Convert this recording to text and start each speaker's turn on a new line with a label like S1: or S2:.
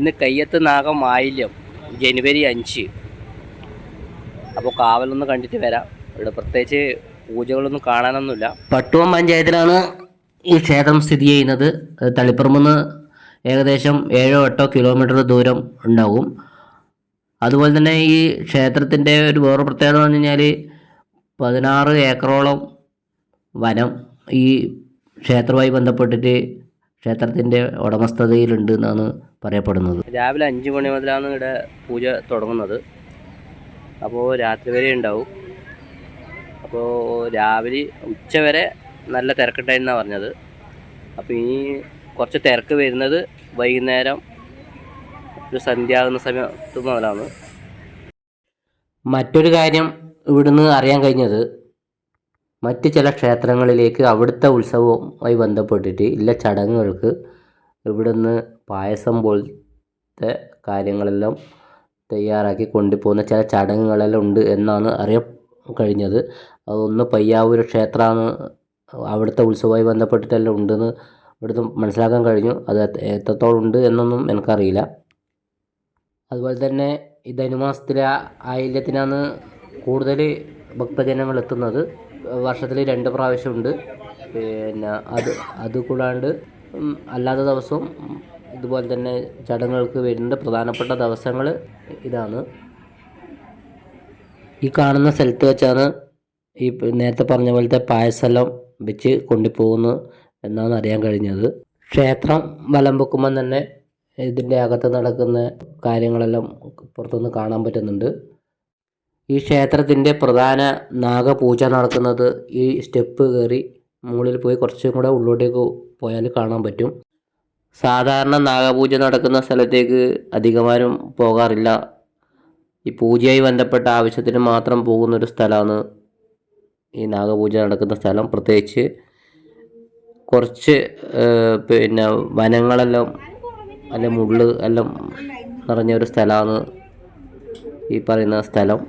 S1: ഇന്ന് കയ്യത്ത് നാഗം ആയില്യം ജനുവരി അഞ്ച്. അപ്പോൾ കാവലൊന്ന് കണ്ടിട്ട് വരാം. ഇവിടെ പ്രത്യേകിച്ച് പൂജകളൊന്നും കാണാനൊന്നുമില്ല. പട്ടുവം പഞ്ചായത്തിലാണ് ഈ ക്ഷേത്രം സ്ഥിതി ചെയ്യുന്നത്. തളിപ്പുറമെന്ന് ഏകദേശം ഏഴോ എട്ടോ കിലോമീറ്റർ ദൂരം ഉണ്ടാകും അതുപോലെ തന്നെ ഈ ക്ഷേത്രത്തിന്റെ ഒരു വേറെ പ്രത്യേകത എന്ന് പറഞ്ഞു കഴിഞ്ഞാൽ പതിനാറ് ഏക്കറോളം വനം ഈ ക്ഷേത്രവുമായി ബന്ധപ്പെട്ടിട്ട് ക്ഷേത്രത്തിന്റെ ഉടമസ്ഥതയിലുണ്ട് എന്നാണ് പറയപ്പെടുന്നത്. രാവിലെ അഞ്ച് മണി മുതലാണ് ഇവിടെ പൂജ തുടങ്ങുന്നത്. അപ്പോൾ രാത്രി വരെ ഉണ്ടാവും. അപ്പോൾ രാവിലെ ഉച്ച വരെ നല്ല തിരക്കുണ്ടായിരുന്നാണ് പറഞ്ഞത്. അപ്പോൾ ഇനി കുറച്ച് തിരക്ക് വരുന്നത് വൈകുന്നേരം ഒരു സന്ധ്യാകുന്ന സമയത്ത് മുതലാണ്. മറ്റൊരു കാര്യം ഇവിടുന്ന് അറിയാൻ കഴിഞ്ഞത് മറ്റ് ചില ക്ഷേത്രങ്ങളിലേക്ക് അവിടുത്തെ ഉത്സവവുമായി ബന്ധപ്പെട്ടിട്ട് ഇല്ല ചടങ്ങുകൾക്ക് ഇവിടുന്ന് പായസം പോലത്തെ കാര്യങ്ങളെല്ലാം തയ്യാറാക്കി കൊണ്ടുപോകുന്ന ചില ചടങ്ങുകളെല്ലാം ഉണ്ട് എന്നാണ് അറിയാൻ കഴിഞ്ഞത്. അതൊന്ന് പയ്യാവൂർ ക്ഷേത്രമാണ് അവിടുത്തെ ഉത്സവമായി ബന്ധപ്പെട്ടിട്ടെല്ലാം ഉണ്ടെന്ന് ഇവിടുന്ന് മനസ്സിലാക്കാൻ കഴിഞ്ഞു. അത് എത്ര- എത്രത്തോളം ഉണ്ട് എന്നൊന്നും എനിക്കറിയില്ല. അതുപോലെ തന്നെ ഈ ധനുമാസത്തിലെ ആയില്യത്തിനാണ് കൂടുതൽ ഭക്തജനങ്ങൾ എത്തുന്നത്. വർഷത്തിൽ രണ്ട് പ്രാവശ്യമുണ്ട് പിന്നെ അത് അത് കൂടാണ്ട് ഉം, അല്ലാത്ത ദിവസവും ഇതുപോലെ തന്നെ ചടങ്ങുകൾക്ക് വരുന്നുണ്ട്. പ്രധാനപ്പെട്ട ദിവസങ്ങൾ ഇതാണ്. ഈ കാണുന്ന സ്ഥലത്ത് വെച്ചാണ് ഈ നേരത്തെ പറഞ്ഞ പോലത്തെ പായസലം വെച്ച് കൊണ്ടുപോകുന്നു എന്നാണ് അറിയാൻ കഴിഞ്ഞത്. ക്ഷേത്രം വലം വെക്കുമ്പം തന്നെ ഇതിന്റെ അകത്ത് നടക്കുന്ന കാര്യങ്ങളെല്ലാം പുറത്തുനിന്ന് കാണാൻ പറ്റുന്നുണ്ട്. ഈ ക്ഷേത്രത്തിന്റെ പ്രധാന നാഗപൂജ നടക്കുന്നത് ഈ സ്റ്റെപ്പ് കയറി മുകളിൽ പോയി കുറച്ചും കൂടെ ഉള്ളോട്ടേക്ക് പോയാൽ കാണാൻ പറ്റും. സാധാരണ നാഗപൂജ നടക്കുന്ന സ്ഥലത്തേക്ക് അധികമാരും പോകാറില്ല. ഈ പൂജയായി ബന്ധപ്പെട്ട ആവശ്യത്തിന് മാത്രം പോകുന്നൊരു സ്ഥലമാണ് ഈ നാഗപൂജ നടക്കുന്ന സ്ഥലം. പ്രത്യേകിച്ച് കുറച്ച് പിന്നെ വനങ്ങളെല്ലാം അല്ലെ മുള്ള് എല്ലാം നിറഞ്ഞ ഒരു സ്ഥലമാണ് ഈ പറയുന്ന സ്ഥലം.